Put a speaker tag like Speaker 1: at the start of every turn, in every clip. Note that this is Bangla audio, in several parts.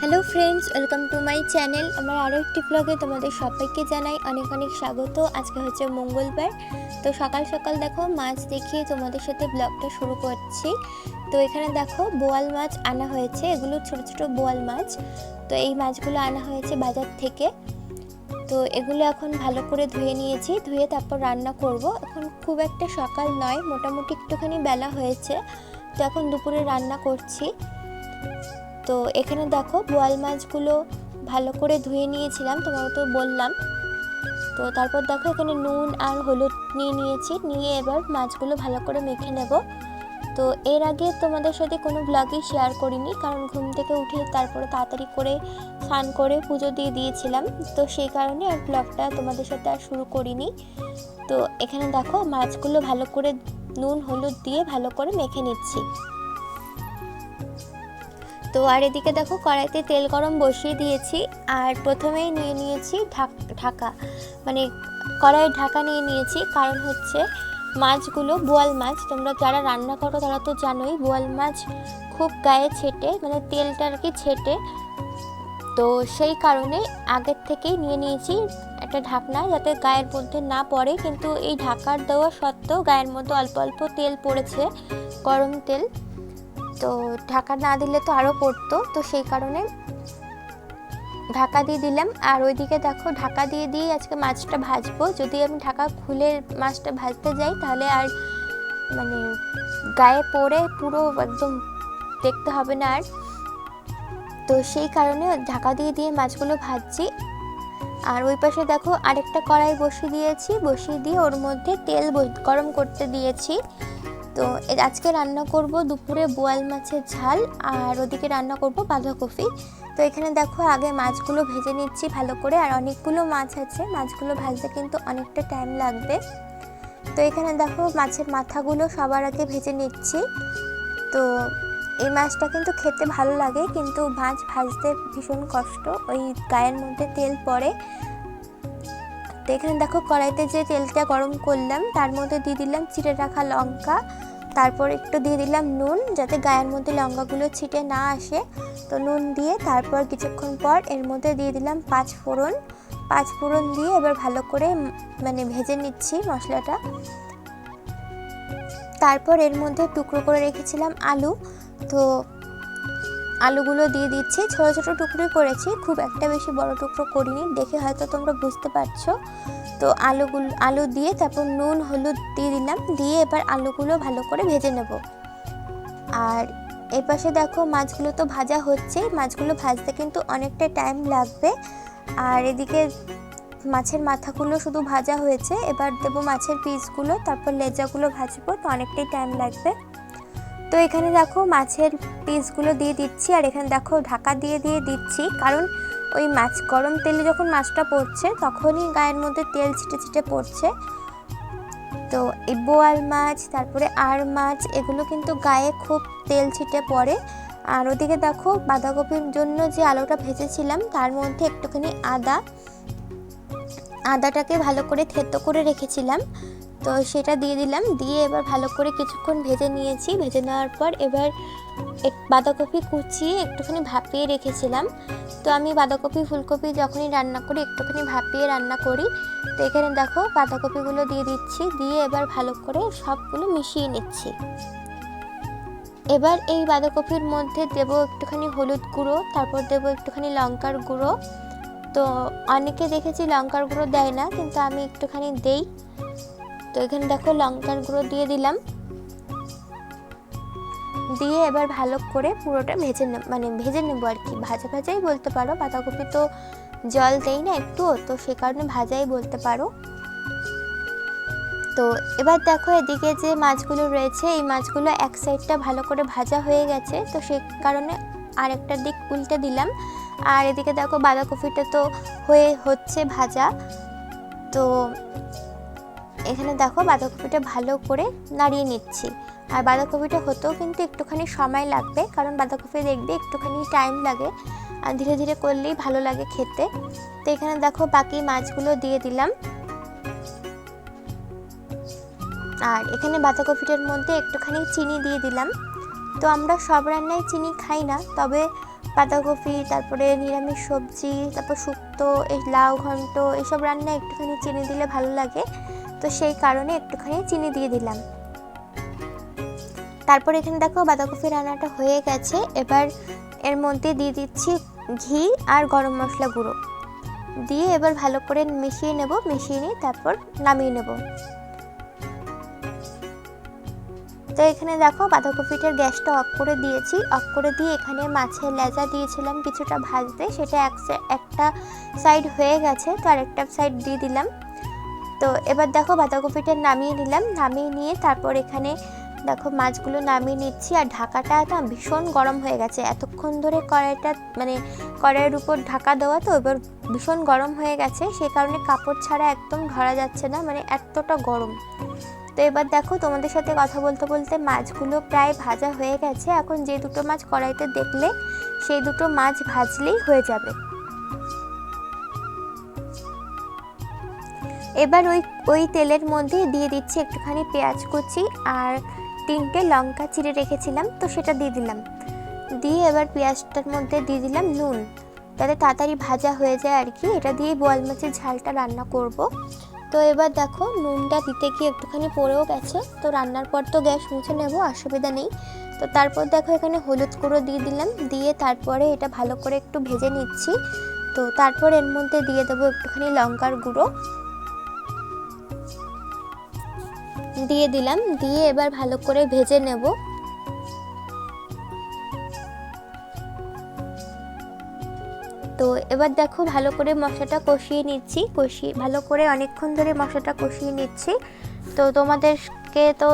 Speaker 1: Hello friends welcome to my channel আমার আরও একটি ব্লগে তোমাদের সবাইকে জানাই অনেক অনেক স্বাগত। আজকে হচ্ছে মঙ্গলবার। তো সকাল সকাল দেখো মাছ দেখিয়ে তোমাদের সাথে ব্লগটা শুরু করছি। তো এখানে দেখো বোয়াল মাছ আনা হয়েছে। এগুলো ছোট ছোট বোয়াল মাছ। তো এই মাছগুলো আনা হয়েছে বাজার থেকে। তো এগুলো এখন ভালো করে ধুয়ে নিয়েছি। ধুয়ে তারপর রান্না করব। এখন খুব একটা সকাল নয়, মোটামুটি একটুখানি বেলা হয়েছে। তো এখন দুপুরে রান্না করছি। তো এখানে দেখো বোয়াল মাছগুলো ভালো করে ধুয়ে নিয়েছিলাম তোমাকে তো বললাম। তো তারপর দেখো এখানে নুন আর হলুদ নিয়ে নিয়েছি, নিয়ে এবার মাছগুলো ভালো করে মেখে নেব। তো এর আগে তোমাদের সাথে কোনো ব্লগই শেয়ার করিনি, কারণ ঘুম থেকে উঠে তারপরে তাড়াতাড়ি করে স্নান করে পুজো দিয়ে দিয়েছিলাম। তো সেই কারণে আর ব্লগটা তোমাদের সাথে আর শুরু করিনি। তো এখানে দেখো মাছগুলো ভালো করে নুন, হলুদ দিয়ে ভালো করে মেখে নিচ্ছি। তো আর এদিকে দেখো কড়াইতে তেল গরম বসিয়ে দিয়েছি, আর প্রথমেই নিয়ে নিয়েছি ঢাক- মানে কড়াইয়ের ঢাকা নিয়ে নিয়েছি, কারণ হচ্ছে মাছগুলো বোয়াল মাছ, তোমরা যারা রান্না করো তারা তো জানোই বোয়াল মাছ খুব গায়ে ছেটে মানে তেলটা আর কি ছেটে। তো সেই কারণে আগের থেকেই নিয়ে নিয়েছি একটা ঢাকনা যাতে গায়ের মধ্যে না পড়ে, কিন্তু এই ঢাকার দেওয়া সত্ত্বেও গায়ের মধ্যে অল্প অল্প তেল পড়েছে, গরম তেল। তো ঢাকা না দিলে তো আরও পড়তো, তো সেই কারণে ঢাকা দিয়ে দিলাম। আর ওইদিকে দেখো, ঢাকা দিয়ে দিয়ে আজকে মাছটা ভাজবো। যদি আমি ঢাকা খুলে মাছটা ভাজতে যাই, তাহলে আর মানে গায়ে পড়ে পুরো একদম দেখতে হবে না আর। তো সেই কারণে ঢাকা দিয়ে দিয়ে মাছগুলো ভাজছি। আর ওই পাশে দেখো, আরেকটা কড়াই বসিয়ে দিয়েছি। বসিয়ে দিয়ে ওর মধ্যে তেল গরম করতে দিয়েছি। তো আজকে রান্না করব দুপুরে বোয়াল মাছের ঝাল আর ওদিকে রান্না করব বাঁধাকপি। তো এখানে দেখো আগে মাছগুলো ভেজে নিচ্ছি ভালো করে আর অনেকগুলো মাছ আছে। মাছগুলো ভাজতে কিন্তু অনেকটা টাইম লাগবে। তো এখানে দেখো মাছের মাথাগুলো সবার আগে ভেজে নিচ্ছি। তো এই মাছটা কিন্তু খেতে ভালো লাগে কিন্তু মাছ ভাজতে ভীষণ কষ্ট। ওই গায়ের মধ্যে তেল পড়ে। তো এখানে দেখো কড়াইতে যে তেলটা গরম করলাম তার মধ্যে দিয়ে দিলাম চিড়ে রাখা লঙ্কা। তারপর একটু দিয়ে দিলাম নুন যাতে গায়ের মধ্যে লঙ্কাগুলো ছিটে না আসে। তো নুন দিয়ে তারপর কিছুক্ষণ পর এর মধ্যে দিয়ে দিলাম পাঁচ ফোড়ন। পাঁচ ফোড়ন দিয়ে এবার ভালো করে মানে ভেজে নিচ্ছি মশলাটা। তারপর এর মধ্যে টুকরো করে রেখেছিলাম আলু। তো আলুগুলো দিয়ে দিচ্ছি। ছোটো ছোটো টুকরো করেছি। খুব একটা বেশি বড় টুকরো করিনি। দেখে হয়তো তোমরা বুঝতে পারছ। তো আলুগুলো, আলু দিয়ে তারপর নুন, হলুদ দিয়ে দিলাম। দিয়ে এবার আলুগুলো ভালো করে ভেজে নেব। আর এই পাশে দেখো মাছগুলো তো ভাজা হচ্ছে। মাছগুলো ভাজতে কিন্তু অনেকটা টাইম লাগবে। আর এদিকে মাছের মাথাগুলো শুধু ভাজা হয়েছে। এবার দেবো মাছের পিসগুলো তারপর লেজাগুলো ভাজবো তো অনেকটাই টাইম লাগবে। তো এখানে দেখো মাছের পিসগুলো দিয়ে দিচ্ছি। আর এখানে দেখো ঢাকা দিয়ে দিয়ে দিচ্ছি। কারণ ওই মাছ, গরম তেলে যখন মাছটা পড়ছে, তখনই গায়ের মধ্যে তেল ছিটে ছিটে পড়ছে। তো এই বোয়াল মাছ, তারপরে আর মাছ, এগুলো কিন্তু গায়ে খুব তেল ছিটে পড়ে। আর ওদিকে দেখো, বাঁধাকপির জন্য যে আলুটা ভেজেছিলাম, তার মধ্যে একটুখানি আদা। আদাটাকে ভালো করে থেতো করে রেখেছিলাম। তো সেটা দিয়ে দিলাম। দিয়ে এবার ভালো করে কিছুক্ষণ ভেজে নিয়েছি। ভেজে নেওয়ার পর এবার এক বাঁধাকপি কুচিয়ে একটুখানি ভাপিয়ে রেখেছিলাম। তো আমি বাঁধাকপি, ফুলকপি যখনই রান্না করি, একটুখানি ভাপিয়ে রান্না করি। তো এখানে দেখো বাঁধাকপিগুলো দিয়ে দিচ্ছি। দিয়ে এবার ভালো করে সবগুলো মিশিয়ে নিচ্ছি। এবার এই বাঁধাকপির মধ্যে দেবো একটুখানি হলুদ গুঁড়ো, তারপর দেবো একটুখানি লঙ্কার গুঁড়ো। তো অনেকে দেখেছি লঙ্কার গুঁড়ো দেয় না, কিন্তু আমি একটুখানি দেই। তো এখানে দেখো লঙ্কার গুঁড়ো দিয়ে দিলাম। দিয়ে এবার ভালো করে পুরোটা ভেজে নে মানে ভেজে নেব আর কি। ভাজা ভাজাই বলতে পারো, বাঁধাকপি তো জল দেই না একটু, তো সে কারণে ভাজাই বলতে পারো। তো এবার দেখো এদিকে যে মাছগুলো রয়েছে, এই মাছগুলো এক সাইডটা ভালো করে ভাজা হয়ে গেছে, তো সে কারণে আরেকটা দিক উল্টে দিলাম। আর এদিকে দেখো বাঁধাকপিটা তো হয়ে হচ্ছে ভাজা। তো এখানে দেখো বাঁধাকপিটা ভালো করে নাড়িয়ে নিচ্ছি। আর বাঁধাকপিটা হতেও কিন্তু একটুখানি সময় লাগবে, কারণ বাঁধাকপি দেখবে একটুখানি টাইম লাগে, আর ধীরে ধীরে করলেই ভালো লাগে খেতে। তো এখানে দেখো বাকি মাছগুলো দিয়ে দিলাম। আর এখানে বাঁধাকপিটার মধ্যে একটুখানি চিনি দিয়ে দিলাম। তো আমরা সব রান্নায় চিনি খাই না, তবে বাঁধাকপি, তারপরে নিরামিষ সবজি, তারপর শুক্তো, এই লাউ ঘন্ট, এইসব রান্নায় একটুখানি চিনি দিলে ভালো লাগে। তো সেই কারণে একটুখানি চিনি দিয়ে দিলাম। তারপর এখানে দেখো বাঁধাকপি রান্নাটা হয়ে গেছে। এবার এর মধ্যে দিয়ে দিচ্ছি ঘি আর গরম মশলা গুঁড়ো। দিয়ে এবার ভালো করে মিশিয়ে নেব, মিশিয়ে নিয়ে তারপর নামিয়ে নেব। তো এখানে দেখো বাঁধাকপিটার গ্যাসটা অফ করে দিয়েছি। অফ করে দিয়ে এখানে মাছের লেজা দিয়েছিলাম কিছুটা ভাজতে। সেটা এক একটা সাইড হয়ে গেছে। তো আরেকটা সাইড দিয়ে দিলাম। তো এবার দেখো বাঁধাকপিটা নামিয়ে নিলাম। নামিয়ে নিয়ে তারপর এখানে দেখো মাছগুলো নামিয়ে নিচ্ছি। আর ঢাকাটা না ভীষণ গরম হয়ে গেছে। এতক্ষণ ধরে কড়াইটা মানে কড়াইয়ের উপর ঢাকা দেওয়া তো এবার ভীষণ গরম হয়ে গেছে। সেই কারণে কাপড় ছাড়া একদম ধরা যাচ্ছে না। মানে এতটা গরম। তো এবার দেখো তোমাদের সাথে কথা বলতে বলতে মাছগুলো প্রায় ভাজা হয়ে গেছে। এখন যে দুটো মাছ কড়াইতে দেখলে সেই দুটো মাছ ভাজলেই হয়ে যাবে। এবার ওই ওই তেলের মধ্যে দিয়ে দিচ্ছি একটুখানি পেঁয়াজ কুচি আর তিনটে লঙ্কা চিড়ে রেখেছিলাম, তো সেটা দিয়ে দিলাম। দিয়ে এবার পেঁয়াজটার মধ্যে দিয়ে দিলাম নুন। যাতে তাড়াতাড়ি ভাজা হয়ে যায় আর কি, এটা দিয়ে বোয়াল মাছের ঝালটা রান্না করব। তো এবার দেখো নুনটা দিতে গিয়ে একটুখানি পড়েও গেছে, তো রান্নার পর তো গ্যাস মুছে নেব, অসুবিধা নেই। তো তারপর দেখো এখানে হলুদ গুঁড়ো দিয়ে দিলাম, দিয়ে তারপরে এটা ভালো করে একটু ভেজে নিচ্ছি। তো তারপর এর মধ্যে দিয়ে দেবো একটুখানি লঙ্কার গুঁড়ো। দিয়ে দিলাম, দিয়ে এবার ভালো করে ভেজে নেব। তো এবার দেখো ভালো করে মশলাটা কষিয়ে নিচ্ছি, কষিয়ে, ভালো করে অনেকক্ষণ ধরে মশলাটা কষিয়ে নিচ্ছি। তো তোমাদেরকে তো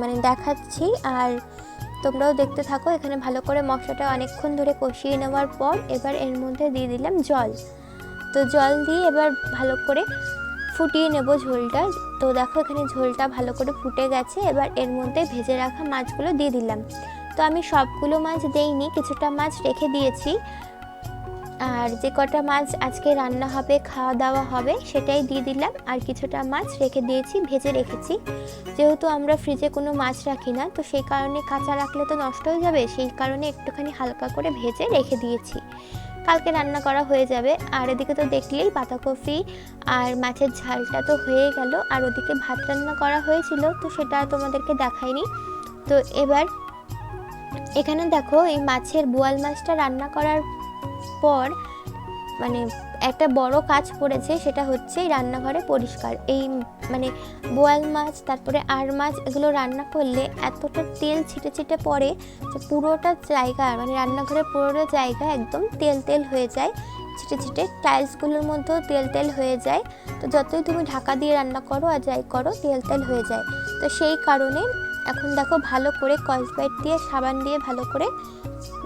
Speaker 1: মানে দেখাচ্ছি, আর তোমরাও দেখতে থাকো, এখানে ভালো করে মশলাটা অনেকক্ষণ ধরে কষিয়ে নেওয়ার পর এবার এর মধ্যে দিয়ে দিলাম জল। তো জল দিয়ে এবার ভালো করে ফুটিয়ে নেব ঝোলটা। তো দেখো এখানে ঝোলটা ভালো করে ফুটে গেছে। এবার এর মধ্যে ভেজে রাখা মাছগুলো দিয়ে দিলাম। তো আমি সবগুলো মাছ দেইনি, কিছুটা মাছ রেখে দিয়েছি। আর যে কটা মাছ আজকে রান্না হবে, খাওয়া দাওয়া হবে, সেটাই দিয়ে দিলাম। আর কিছুটা মাছ রেখে দিয়েছি, ভেজে রেখেছি। যেহেতু আমরা ফ্রিজে কোনো মাছ রাখি না, তো সেই কারণে কাঁচা রাখলে তো নষ্ট হয়ে যাবে। সেই কারণে একটুখানি হালকা করে ভেজে রেখে দিয়েছি। কালকে রান্না করা হয়ে যাবে। আর এদিকে তো দেখলেই পাতাকপি আর মাছের ঝালটা তো হয়ে গেল। আর ওদিকে ভাত রান্না করা হয়েছিল, তো সেটা তোমাদেরকে দেখাইনি। তো এবার এখানে দেখো, এই মাছের বোয়াল মাছটা রান্না করার পর মানে একটা বড় কাজ পড়েছে, সেটা হচ্ছে রান্নাঘরে পরিষ্কার। এই মানে বোয়াল মাছ, তারপরে আর মাছ এগুলো রান্না করলে এতটা তেল ছিটে ছিটে পড়ে যে পুরোটা জায়গা মানে রান্নাঘরের পুরোটা জায়গা একদম তেল তেল হয়ে যায়। ছিটে ছিটে টাইলসগুলোর মধ্যেও তেল তেল হয়ে যায়। তো যতই তুমি ঢাকা দিয়ে রান্না করো আর যাই করো, তেল তেল হয়ে যায়। তো সেই কারণে এখন দেখো ভালো করে কসবাইট দিয়ে, সাবান দিয়ে ভালো করে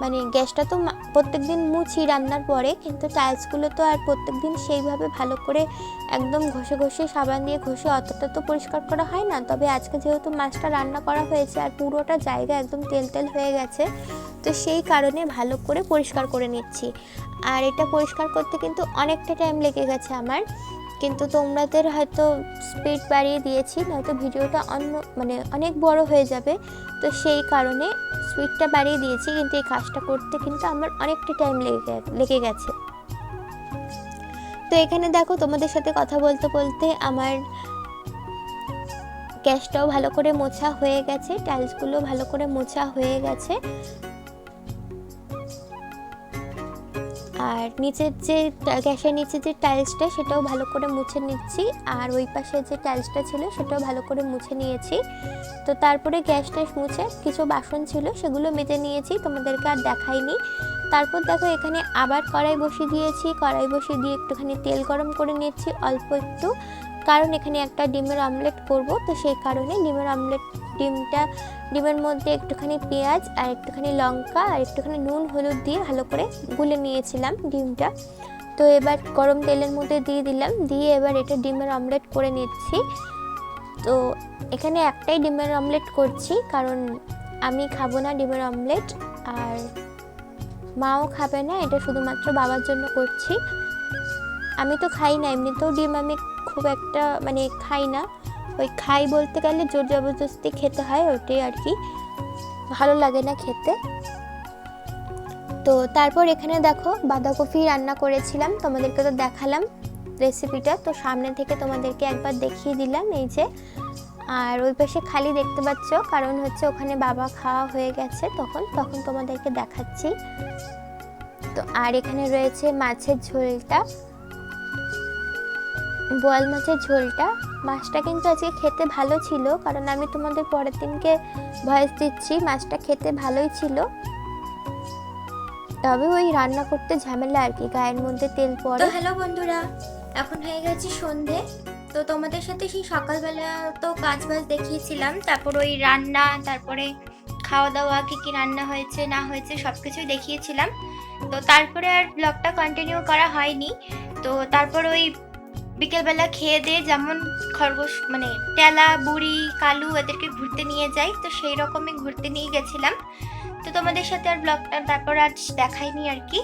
Speaker 1: মানে গ্যাসটা তো প্রত্যেক দিন মুছি রান্নার পরে, কিন্তু টাইলসগুলো তো আর প্রত্যেক দিন সেইভাবে ভালো করে একদম ঘষে ঘষে, সাবান দিয়ে ঘষে অতটা তো পরিষ্কার করা হয় না। তবে আজকে যেহেতু মাছটা রান্না করা হয়েছে আর পুরোটা জায়গা একদম তেল তেল হয়ে গেছে, তো সেই কারণে ভালো করে পরিষ্কার করে নিচ্ছি। আর এটা পরিষ্কার করতে কিন্তু অনেকটা টাইম লেগে গেছে আমার। কিন্তু তোমাদের হয়তো স্পিড বাড়িয়ে দিয়েছি, নয়তো ভিডিওটা অন্য মানে অনেক বড় হয়ে যাবে। তো সেই কারণে স্পিডটা বাড়িয়ে দিয়েছি, কিন্তু এই কাজটা করতে কিন্তু আমার অনেকটা টাইম লেগে লেগে গেছে। তো এখানে দেখো তোমাদের সাথে কথা বলতে বলতে আমার গ্যাসটাও ভালো করে মোছা হয়ে গেছে টাইলসগুলো ভালো করে মোছা হয়ে গেছে। আর নিচের যে গ্যাসের নিচে যে টাইলসটা, সেটাও ভালো করে মুছে নিচ্ছি। আর ওই পাশে যে টাইলসটা ছিল, সেটাও ভালো করে মুছে নিয়েছি। তো তারপরে গ্যাস ট্যাস মুছে কিছু বাসন ছিল, সেগুলো মেজে নিয়েছি, তোমাদেরকে আর দেখাইনি। তারপর দেখো, এখানে আবার কড়াই বসিয়ে দিয়েছি। কড়াই বসিয়ে দিয়ে একটুখানি তেল গরম করে নিচ্ছি, অল্প একটু। কারণ এখানে একটা ডিমের অমলেট করব, তো সেই কারণে ডিমের অমলেট ডিমটা, ডিমের মধ্যে একটুখানি পেঁয়াজ আর একটুখানি লঙ্কা আর একটুখানি নুন, হলুদ দিয়ে ভালো করে গুলে নিয়েছিলাম ডিমটা। তো এবার গরম তেলের মধ্যে দিয়ে দিলাম, দিয়ে এবার এটা ডিমের অমলেট করে নিচ্ছি। তো এখানে একটাই ডিমের অমলেট করছি, কারণ আমি খাব না ডিমের অমলেট আর মাও খাবে না, এটা শুধুমাত্র বাবার জন্য করছি। আমি তো খাই না, এমনিতেও ডিম আমি খুব একটা মানে খাই না। ওই খাই বলতে গেলে জোর জবরদস্তি খেতে হয়, ওটাই আর কি। ভালো লাগে না খেতে। তো তারপর এখানে দেখো বাঁধাকপি রান্না করেছিলাম, তোমাদেরকে তো দেখালাম রেসিপিটা তো সামনে থেকে তোমাদেরকে একবার দেখিয়ে দিলাম এই যে। আর ওই পাশে খালি দেখতে পাচ্ছ, কারণ হচ্ছে ওখানে বাবা খাওয়া হয়ে গেছে তখন তখন তোমাদেরকে দেখাচ্ছি। তো আর এখানে রয়েছে মাছের ঝোলটা। বোয়াল মাছের ঝোলটা। মাছটা কিন্তু আজকে খেতে ভালো ছিল, কারণ আমি তোমাদের পরের দিনকে ভয়েস দিচ্ছি, মাছটা খেতে ভালোই ছিল। তবে ওই রান্না করতে ঝামেলা আর কি, গায়ের মধ্যে তেল পড়ে। হ্যালো বন্ধুরা, এখন হয়ে গেছে সন্ধে। তো তোমাদের সাথে সেই সকালবেলা তো কাজ বাজ দেখিয়েছিলাম, তারপর ওই রান্না, তারপরে খাওয়া দাওয়া কী কী রান্না হয়েছে, না হয়েছে সব কিছুই দেখিয়েছিলাম। তো তারপরে আর ব্লগটা কন্টিনিউ করা হয়নি। তো তারপর ওই বিকেলবেলা খেয়ে দিয়ে যেমন খরগোশ মানে টেলা, বুড়ি, কালু এদেরকে ঘুরতে নিয়ে যাই, তো সেই রকমই ঘুরতে নিয়ে গেছিলাম। তো তোমাদের সাথে আর ব্লগটা তারপর আর দেখাইনি আর কি।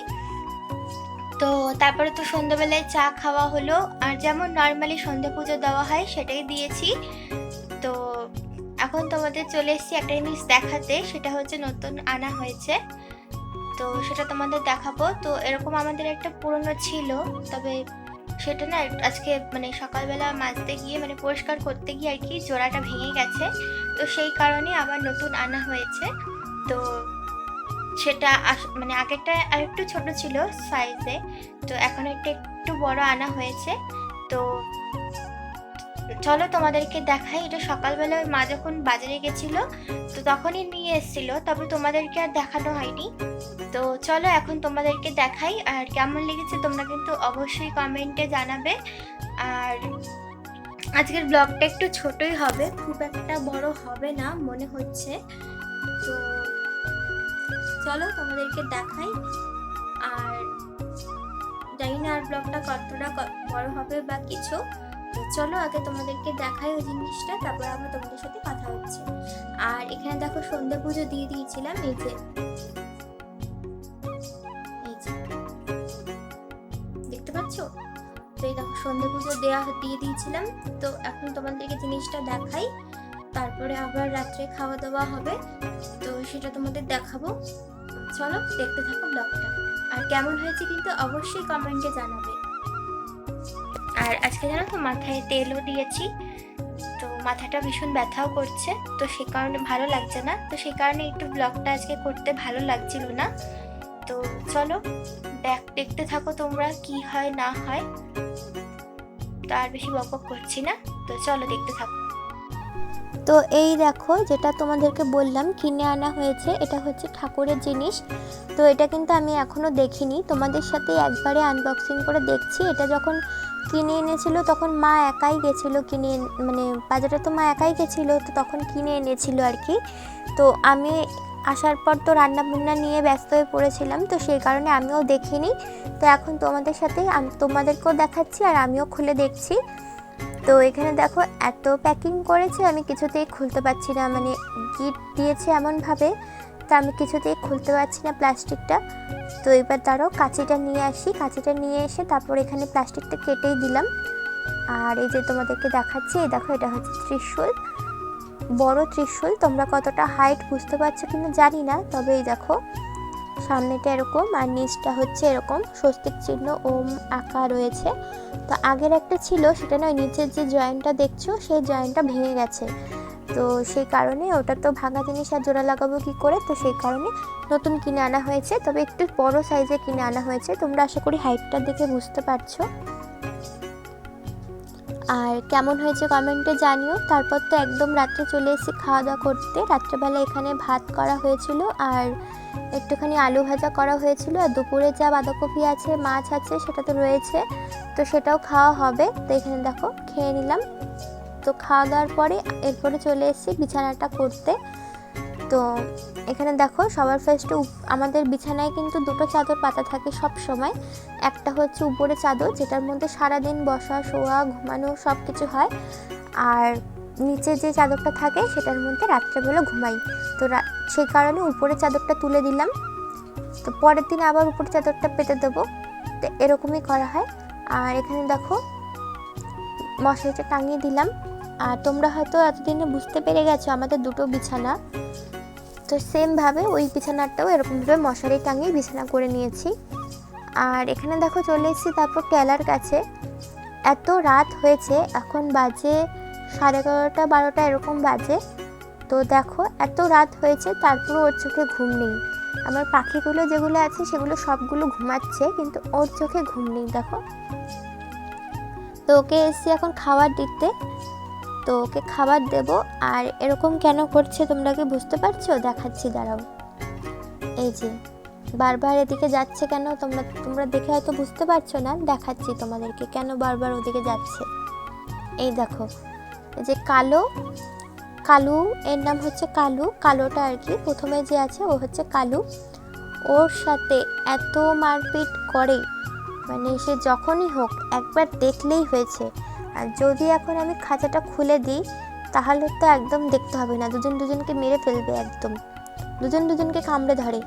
Speaker 1: তো তারপরে তো সন্ধ্যাবেলায় চা খাওয়া হলো, আর যেমন নর্মালি সন্ধ্যা পুজো দেওয়া হয়, সেটাই দিয়েছি। তো এখন তোমাদের চলে এসেছি একটা জিনিস দেখাতে, সেটা হচ্ছে নতুন আনা হয়েছে। তো সেটা তোমাদের দেখাবো। তো এরকম আমাদের একটা পুরনো ছিল, তবে সেটা না আজকে মানে সকালবেলা মাজতে গিয়ে মানে পরিষ্কার করতে গিয়ে আর কি জোড়াটা ভেঙে গেছে। তো সেই কারণে আবার নতুন আনা হয়েছে। তো সেটা মানে আগেরটা আর একটু ছোট ছিল সাইজে তো এখন একটা, একটু বড় আনা হয়েছে। তো চলো তোমাদেরকে দেখাই। এটা সকালবেলা মা যখন বাজারে গেছিল, তো তখনই নিয়ে এসেছিল। তবে তোমাদেরকে আর দেখানো হয়নি। তো চলো এখন তোমাদেরকে দেখাই আর কেমন লেগেছে তোমরা কিন্তু অবশ্যই কমেন্টে জানাবে। আর আজকের ব্লগটা একটু ছোটই হবে, খুব একটা বড় হবে না, মনে হচ্ছে। তো চলো তোমাদেরকে দেখাই। আর জানি না আর ব্লগটা কতটা বড় হবে বা কিছু। চলো আগে তোমাদেরকে দেখাই ওই জিনিসটা, তারপর আবার তোমাদের সাথে কথা হচ্ছে। আর এখানে দেখো সন্ধ্যা পুজো দিয়ে দিয়েছিলাম, এই যে দেওয়া দিয়ে দিয়েছিলাম। তো এখন তোমাদেরকে জিনিসটা দেখাই। তারপরে আবার রাত্রে খাওয়া দাওয়া হবে। তো সেটা তোমাদের দেখাবো। চলো, দেখতে থাকো ব্লগটা। আর কেমন হয়েছে কিন্তু অবশ্যই কমেন্টে জানাবে। আর আজকে জানো তো মাথায় তেলও দিয়েছি। তো মাথাটা ভীষণ ব্যথাও করছে। তো সে কারণে ভালো লাগছে না। তো সে কারণে একটু ব্লগটা আজকে করতে ভালো লাগছিল না। তো চলো, দেখ, দেখতে থাকো তোমরা কি হয় না হয়। তো আর বেশি বক বক করছি না। তো চলো দেখতে থাকো। তো এই দেখো যেটা তোমাদেরকে বললাম, কিনে আনা হয়েছে, এটা হচ্ছে ঠাকুরের জিনিস। তো এটা কিন্তু আমি এখনও দেখিনি। তোমাদের সাথে একবারে আনবক্সিং করে দেখছি। এটা যখন কিনে এনেছিল, তখন মা একাই গেছিল কিনে মানে বাজারে তো মা একাই গেছিল, তো তখন কিনে এনেছিল আর কি। তো আমি আসার পর তো রান্না বান্না নিয়ে ব্যস্ত হয়ে পড়েছিলাম, তো সেই কারণে আমিও দেখিনি। তো এখন তোমাদের সাথে তোমাদেরকেও দেখাচ্ছি আর আমিও খুলে দেখছি। তো এখানে দেখো এত প্যাকিং করেছে, আমি কিছুতেই খুলতে পারছি না। মানে গিট দিয়েছে এমনভাবে, তা আমি কিছুতেই খুলতে পারছি না প্লাস্টিকটা। তো এবার তারও কাঁচিটা নিয়ে আসি। কাঁচিটা নিয়ে এসে তারপর এখানে প্লাস্টিকটা কেটেই দিলাম। আর এই যে তোমাদেরকে দেখাচ্ছি, এই দেখো এটা হচ্ছে ত্রিশূল। বড় ত্রিশূল, তোমরা কতটা হাইট বুঝতে পারছ কিনা জানি না তবে এই দেখো। সামনেটা এরকম আর নিচটা হচ্ছে এরকম, স্বস্তিক চিহ্ন, ওম আঁকা রয়েছে। তো আগের একটা ছিল, সেটা নয়, নিচের যে জয়েন্টটা দেখছ, সেই জয়েন্টটা ভেঙে গেছে। তো সেই কারণে ওটা তো ভাঙা জিনিস আর জোড়া লাগাবো কী করে? তো সেই কারণে নতুন কিনে আনা হয়েছে, তবে একটু বড় সাইজে কিনে আনা হয়েছে। তোমরা আশা করি হাইটটা দেখে বুঝতে পারছ। আর কেমন হয়েছে কমেন্টে জানিও। তারপর তো একদম রাত্রে চলে এসেছি খাওয়া দাওয়া করতে। রাত্রেবেলা এখানে ভাত করা হয়েছিল আর একটুখানি আলু ভাজা করা হয়েছিল। আর দুপুরে যা বাঁধাকপি আছে, মাছ আছে, সেটা তো রয়েছে। তো সেটাও খাওয়া হবে। তো এখানে দেখো, খেয়ে নিলাম। তো খাওয়া দাওয়ার পরে এরপরে চলে এসেছি বিছানাটা করতে। তো এখানে দেখো, সবার ফার্স্টে আমাদের বিছানায় কিন্তু দুটো চাদর পাতা থাকে সব সময়। একটা হচ্ছে উপরে চাদর, যেটার মধ্যে সারাদিন বসা, শোয়া, ঘুমানো সব কিছু হয়। আর নিচে যে চাদরটা থাকে, সেটার মধ্যে রাত্রেবেলা ঘুমাই। তো সেই কারণে উপরে চাদরটা তুলে দিলাম। তো পরের দিন আবার উপরে চাদরটা পেতে দেবো। তো এরকমই করা হয়। আর এখানে দেখো, মশারিটা টাঙিয়ে দিলাম। আর তোমরা হয়তো এতদিনে বুঝতে পেরে গেছো, আমাদের দুটো বিছানা। তো সেমভাবে ওই বিছানাটাও এরকমভাবে মশারি টাঙিয়ে বিছানা করে নিয়েছি। আর এখানে দেখো চলে এসেছি তারপর টেলার কাছে। এত রাত হয়েছে, এখন বাজে সাড়ে এগারোটা, বারোটা এরকম বাজে। তো দেখো এত রাত হয়েছে তারপরে ওর চোখে ঘুম নেই। আমার পাখিগুলো যেগুলো আছে সেগুলো সবগুলো ঘুমাচ্ছে, কিন্তু ওর চোখে ঘুম নেই, দেখো। তো ওকে এসছি এখন খাবার দিতে। তো ওকে খাবার দেব। আর এরকম কেন করছে তোমরা কি বুঝতে পারছ? দেখাচ্ছি, দাঁড়াও। এই যে, বারবার এদিকে যাচ্ছে কেন? তোমরা তোমরা দেখে হয়তো বুঝতে পারছ না। দেখাচ্ছি তোমাদেরকে কেন বারবার ওদিকে যাচ্ছে। এই দেখো যে কালো, কালু, এর নাম হচ্ছে কালু। কালোটা আর কি, প্রথমে যে আছে ও হচ্ছে কালু। ওর সাথে এত মারপিট করে। মানে সে যখনই হোক একবার দেখলেই হয়েছে। আর যদি এখন আমি খাঁচাটা খুলে দিই, তাহলে তো একদম দেখতে হবে না। দুজন দুজনকে মেরে ফেলবে একদম। দুজন দুজনকে কামড়ে ধরে।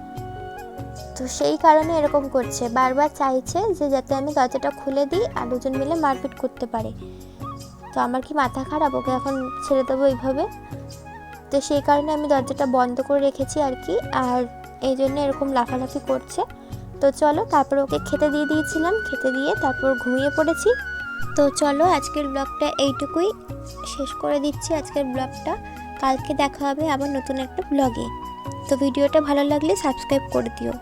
Speaker 1: তো সেই কারণে এরকম করছে। বারবার চাইছে যে যাতে আমি দরজাটা খুলে দিই আর দুজন মিলে মারপিট করতে পারে। তো আমার কি মাথা খারাপ? ওকে এখন ছেড়ে দেবো এইভাবে? তো সেই কারণে আমি দরজাটা বন্ধ করে রেখেছি আর কি। আর এই জন্য এরকম লাফালাফি করছে। তো চলো, তারপর ওকে খেতে দিয়ে দিয়েছিলাম, খেতে দিয়ে তারপর ঘুমিয়ে পড়েছি। তো চলো, আজকের ব্লগটা এইটুকুই শেষ করে দিচ্ছি আজকের ব্লগটা। কালকে দেখা হবে আবার নতুন একটা ব্লগে। তো ভিডিওটা ভালো লাগলে সাবস্ক্রাইব করে দিও।